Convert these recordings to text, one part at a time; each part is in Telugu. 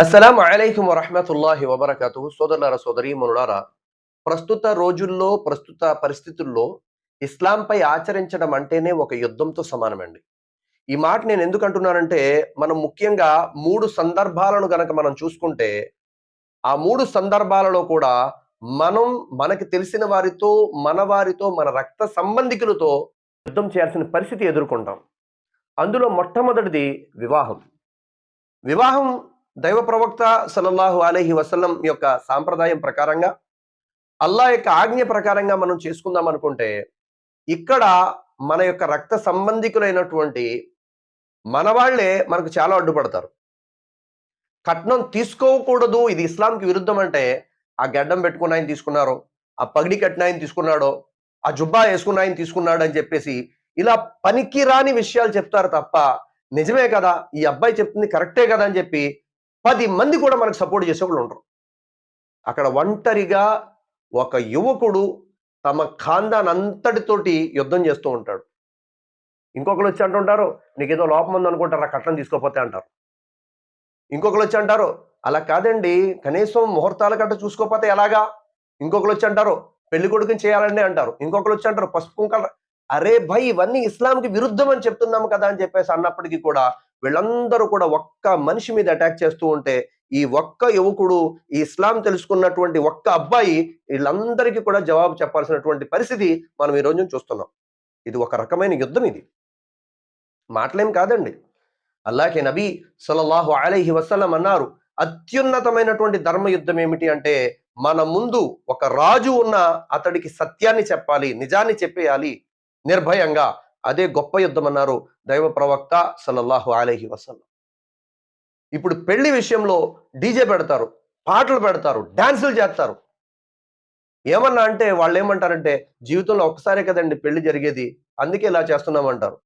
అస్సలం అలైకుం వరహమతుల్లాహి వబర్కతు సోదరులారా సోదరి మనులారా ప్రస్తుత రోజుల్లో ప్రస్తుత పరిస్థితుల్లో ఇస్లాంపై ఆచరించడం అంటేనే ఒక యుద్ధంతో సమానమండి. ఈ మాట నేను ఎందుకు అంటున్నానంటే మనం ముఖ్యంగా మూడు సందర్భాలను గనక మనం చూసుకుంటే ఆ మూడు సందర్భాలలో కూడా మనం మనకి తెలిసిన వారితో మన వారితో మన రక్త సంబంధికులతో యుద్ధం చేయాల్సిన పరిస్థితి ఎదుర్కొంటాం. అందులో మొట్టమొదటిది వివాహం. వివాహం దైవ ప్రవక్త సలల్లాహు అలహి వసల్లం యొక్క సాంప్రదాయం ప్రకారంగా అల్లా యొక్క ఆజ్ఞ ప్రకారంగా మనం చేసుకుందాం అనుకుంటే ఇక్కడ మన యొక్క రక్త సంబంధికులైనటువంటి మనవాళ్ళే మనకు చాలా అడ్డుపడతారు. కట్నం తీసుకోకూడదు ఇది ఇస్లాంకి విరుద్ధం అంటే ఆ గడ్డం పెట్టుకున్న ఆయన తీసుకున్నారు ఆ పగిడి కట్టిన ఆయన తీసుకున్నాడో ఆ జుబ్బా వేసుకున్న ఆయన తీసుకున్నాడు అని చెప్పేసి ఇలా పనికి రాని విషయాలు చెప్తారు తప్ప నిజమే కదా ఈ అబ్బాయి చెప్తుంది కరెక్టే కదా అని చెప్పి పది మంది కూడా మనకు సపోర్ట్ చేసేవాళ్ళు ఉండరు. అక్కడ ఒంటరిగా ఒక యువకుడు తమ ఖాందాన్ అంతటితోటి యుద్ధం చేస్తూ ఉంటాడు. ఇంకొకరు వచ్చి అంటుంటారు నీకేదో లోపం ఉంది అనుకుంటారా కట్నం తీసుకోపోతే అంటారు. ఇంకొకరు వచ్చి అంటారు అలా కాదండి కనీసం ముహూర్తాల కట్ట చూసుకోకపోతే ఎలాగా? ఇంకొకరు వచ్చి అంటారు పెళ్ళి కొడుకుని చేయాలండి అంటారు. ఇంకొకరు వచ్చి అంటారు పసుపు కుంకాలు అరే భయ్ ఇవన్నీ ఇస్లాంకి విరుద్ధం అని చెప్తున్నాము కదా అని చెప్పేసి అన్నప్పటికీ కూడా వీళ్ళందరూ కూడా ఒక్క మనిషి మీద అటాక్ చేస్తూ ఉంటే ఈ ఒక్క యువకుడు ఈ ఇస్లాం తెలుసుకున్నటువంటి ఒక్క అబ్బాయి వీళ్ళందరికీ కూడా జవాబు చెప్పాల్సినటువంటి పరిస్థితి మనం ఈ రోజు చూస్తున్నాం. ఇది ఒక రకమైన యుద్ధం ఇది. మాటలేం కాదండి. అల్లాహే నబీ సలల్లాహు అలైహి వసలం అన్నారు అత్యున్నతమైనటువంటి ధర్మ యుద్ధం ఏమిటి అంటే మన ముందు ఒక రాజు ఉన్న అతడికి సత్యాన్ని చెప్పాలి నిజాన్ని చెప్పేయాలి నిర్భయంగా. అదే గొప్ప యుద్ధం అన్నారు దైవ ప్రవక్త సల్లల్లాహు అలహి వసల్లం. ఇప్పుడు పెళ్ళి విషయంలో డీజే పెడతారు పాటలు పెడతారు డాన్సులు చేస్తారు. ఏమన్నా అంటే వాళ్ళు ఏమంటారంటే జీవితంలో ఒక్కసారే కదండి పెళ్ళి జరిగేది అందుకే ఇలా చేస్తున్నామంటారు.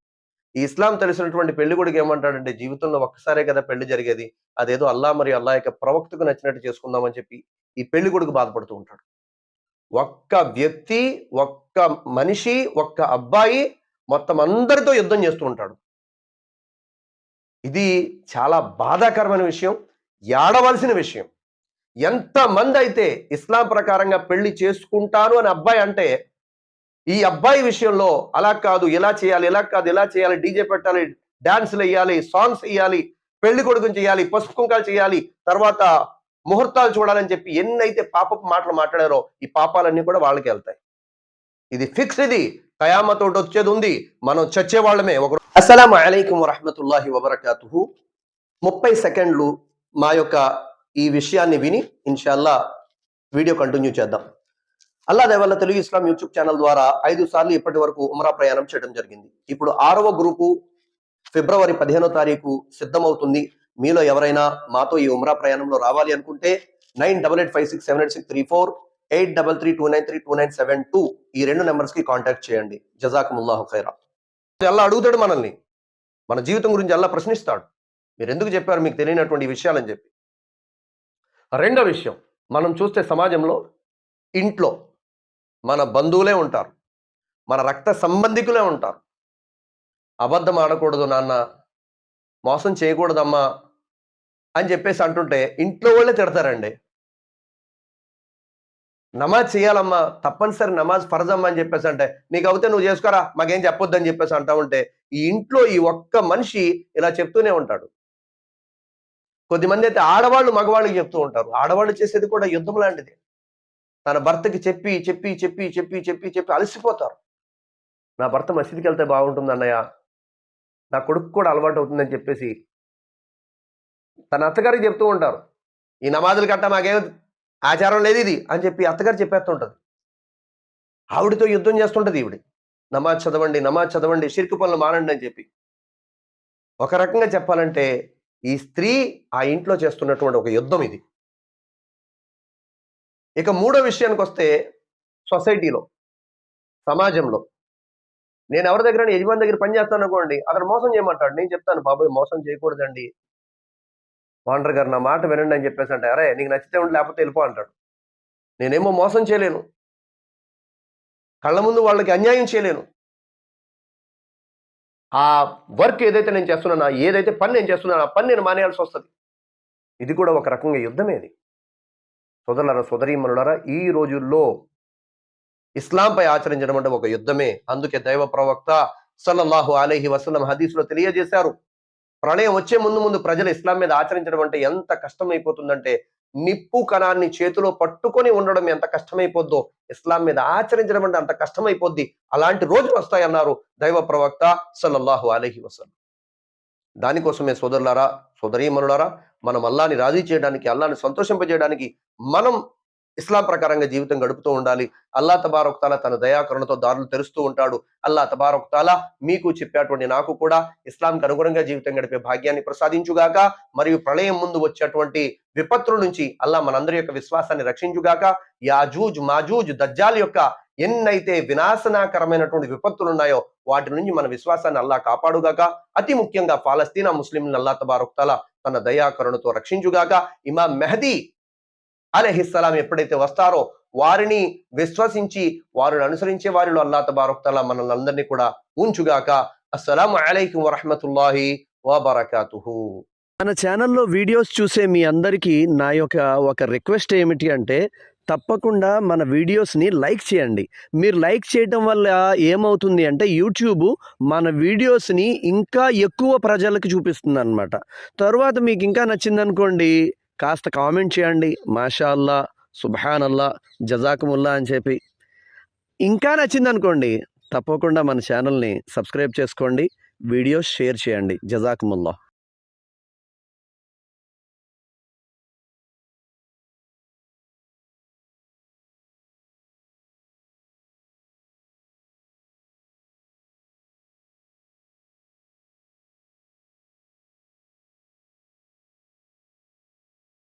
ఈ ఇస్లాం తెలిసినటువంటి పెళ్ళి కొడుకు ఏమంటాడంటే జీవితంలో ఒక్కసారే కదా పెళ్ళి జరిగేది అదేదో అల్లా మరి అల్లా యొక్క ప్రవక్తకు నచ్చినట్టు చేసుకుందామని చెప్పి ఈ పెళ్ళి కొడుకు బాధపడుతూ ఉంటాడు. ఒక్క వ్యక్తి ఒక్క మనిషి ఒక్క అబ్బాయి మొత్తం అందరితో యుద్ధం చేస్తూ ఉంటాడు. ఇది చాలా బాధాకరమైన విషయం ఏడవలసిన విషయం. ఎంతమంది అయితే ఇస్లాం ప్రకారంగా పెళ్ళి చేసుకుంటాను అని అబ్బాయి అంటే ఈ అబ్బాయి విషయంలో అలా కాదు ఇలా చేయాలి ఇలా కాదు ఇలా చేయాలి డీజే పెట్టాలి డాన్సులు వేయాలి సాంగ్స్ వేయాలి పెళ్ళి కొడుకుని చేయాలి పసుపు కుంకాలు చేయాలి తర్వాత ముహూర్తాలు చూడాలని చెప్పి ఎన్నైతే పాపపు మాటలు మాట్లాడారో ఈ పాపాలన్నీ కూడా వాళ్ళకి వెళ్తాయి. ఇది ఫిక్స్ ఇది. కయామతోటి వచ్చేది ఉంది మనం చచ్చే వాళ్ళమే ఒక అస్సలం అలైకుం వరహమతుల్లాహి వబర్కాతుహు. ముప్పై సెకండ్లు మా యొక్క ఈ విషయాన్ని విని ఇన్షాల్లా వీడియో కంటిన్యూ చేద్దాం. అల్లా దేవల్ల తెలుగు ఇస్లాం యూట్యూబ్ ఛానల్ ద్వారా ఐదు సార్లు ఇప్పటి వరకు ఉమరా ప్రయాణం చేయడం జరిగింది. ఇప్పుడు ఆరవ గ్రూపు ఫిబ్రవరి పదిహేనో తారీఖు సిద్ధమవుతుంది. మీలో ఎవరైనా మాతో ఈ ఉమరా ప్రయాణంలో రావాలి అనుకుంటే nine double eight five six seven eight six three four eight double three two nine three two nine seven two ఈ రెండు నెంబర్స్కి కాంటాక్ట్ చేయండి. జజాకుముల్లాహు ఖైరా. అల్లా అడుగుతాడు మనల్ని. మన జీవితం గురించి అల్లా ప్రశ్నిస్తాడు. మీరు ఎందుకు చెప్పారు? మీకు తెలియనటువంటి విషయాలని చెప్పి. రెండో విషయం. మనం చూస్తే సమాజంలో ఇంట్లో మన బంధువులే ఉంటారు. మన రక్త సంబంధికులే ఉంటారు. అబద్ధం ఆడకూడదు నాన్న. మోసం చేయకూడదమ్మా అని చెప్పేసి అంటుంటే ఇంట్లో వాళ్ళే తిడతారండి. నమాజ్ చేయాలమ్మా తప్పనిసరి నమాజ్ ఫరజమ్మా అని చెప్పేసి అంటే నీకు అవుతే నువ్వు చేసుకోరా మాకేం చెప్పొద్దు అని చెప్పేసి అంటా ఉంటే ఈ ఇంట్లో ఈ ఒక్క మనిషి ఇలా చెప్తూనే ఉంటాడు. కొద్దిమంది అయితే ఆడవాళ్ళు మగవాళ్ళకి చెప్తూ ఉంటారు. ఆడవాళ్ళు చేసేది కూడా యుద్ధం లాంటిది. తన భర్తకి చెప్పి చెప్పి చెప్పి చెప్పి చెప్పి చెప్పి అలసిపోతారు. నా భర్త మసీదుకి వెళ్తే బాగుంటుంది అన్నయ్య. నా కొడుకు కూడా అలవాటు అవుతుందని చెప్పేసి తన అత్తగారికి చెప్తూ ఉంటారు. ఈ నమాజులు కట్ట మాకేం ఆచారం లేదు ఇది అని చెప్పి అత్తగారు చెప్పేస్తుంటుంది. ఆవిడతో యుద్ధం చేస్తుంటది ఈవిడ. నమాజ్ చదవండి నమాజ్ చదవండి షిర్కు పనులు మానండి అని చెప్పి. ఒక రకంగా చెప్పాలంటే ఈ స్త్రీ ఆ ఇంట్లో చేస్తున్నటువంటి ఒక యుద్ధం ఇది. ఇక మూడో విషయానికి వస్తే సొసైటీలో సమాజంలో. నేను ఎవరి దగ్గర యజమాని దగ్గర పని చేస్తాను అనుకోండి అతను మోసం చేయమంటాడు. నేను చెప్తాను బాబాయ్ మోసం చేయకూడదండి. వాండర్ గారు నా మాట వినండి అని చెప్పేసి అంటే అరే నీకు నచ్చితే ఉండి లేకపోతే వెళ్ళిపో అంటాడు. నేనేమో మోసం చేయలేను. కళ్ళ ముందు వాళ్ళకి అన్యాయం చేయలేను. ఆ వర్క్ ఏదైతే నేను చేస్తున్నానో ఏదైతే పని నేను చేస్తున్నానో ఆ పని నేను మానేయాల్సి వస్తుంది. ఇది కూడా ఒక రకంగా యుద్ధమేది సోదరులరా సోదరీమనులరా ఈ రోజుల్లో ఇస్లాంపై ఆచరించడం అంటే ఒక యుద్ధమే. అందుకే దైవ ప్రవక్త సల్లల్లాహు అలైహి వసలం హదీసులో తెలియజేశారు. ప్రళయం వచ్చే ముందు ముందు ప్రజలు ఇస్లాం మీద ఆచరించడం అంటే ఎంత కష్టమైపోతుందంటే నిప్పు కణాన్ని చేతిలో పట్టుకొని ఉండడం ఎంత కష్టమైపోద్దో ఇస్లాం మీద ఆచరించడం అంటే అంత కష్టమైపోద్ది. అలాంటి రోజులు వస్తాయన్నారు దైవ ప్రవక్త సల్లల్లాహు అలహి వసల్లం. దానికోసమే సోదరులారా సోదరీమనులారా మనం అల్లాని రాజీ చేయడానికి అల్లాని సంతోషింపజేయడానికి మనం ఇస్లాం ప్రకారంగా జీవితం గడుపుతూ ఉండాలి. అల్లా తబారొక్తాల తన దయాకరణతో దారులు తెరుస్తూ ఉంటాడు. అల్లా తబారొక్తాల మీకు చెప్పేటువంటి నాకు కూడా ఇస్లాంకి అనుగుణంగా జీవితం గడిపే భాగ్యాన్ని ప్రసాదించుగాక మరియు ప్రళయం ముందు వచ్చేటువంటి విపత్తుల నుంచి అల్లా మనందరి యొక్క విశ్వాసాన్ని రక్షించుగాక యాజూజ్ మాజూజ్ దజ్జాల్ యొక్క ఎన్నైతే వినాశనాకరమైనటువంటి విపత్తులు ఉన్నాయో వాటి నుంచి మన విశ్వాసాన్ని అల్లా కాపాడుగాక అతి ముఖ్యంగా పాలస్తీనా ముస్లింలను అల్లా తబారొక్తాల తన దయాకరణతో రక్షించుగాక ఇమాం మెహదీ అలహిస్సలాం ఎప్పుడైతే వస్తారో వారిని విశ్వసించి వారిని అనుసరించే వారిలో అల్లా తబారొక్తలా మనల్ని అందరినీ కూడా ఉంచుగాక. అస్సలం అలైకుం వరహమతుల్లాహి వబర్కాతుహు. మన ఛానల్లో వీడియోస్ చూసే మీ అందరికీ నా యొక్క ఒక రిక్వెస్ట్ ఏమిటి అంటే తప్పకుండా మన వీడియోస్ని లైక్ చేయండి. మీరు లైక్ చేయటం వల్ల ఏమవుతుంది అంటే యూట్యూబ్ మన వీడియోస్ని ఇంకా ఎక్కువ ప్రజలకు చూపిస్తుంది అనమాట తర్వాత మీకు ఇంకా నచ్చిందనుకోండి కాస్త కామెంట్ చేయండి. మాషా అల్లా సుబ్హాన్ అల్లా జజాకుముల్లా అని చెప్పి. ఇంకా నచ్చిందనుకోండి తప్పకుండా మన ఛానల్ని సబ్స్క్రైబ్ చేసుకోండి. వీడియోస్ షేర్ చేయండి. జజాకుముల్లా.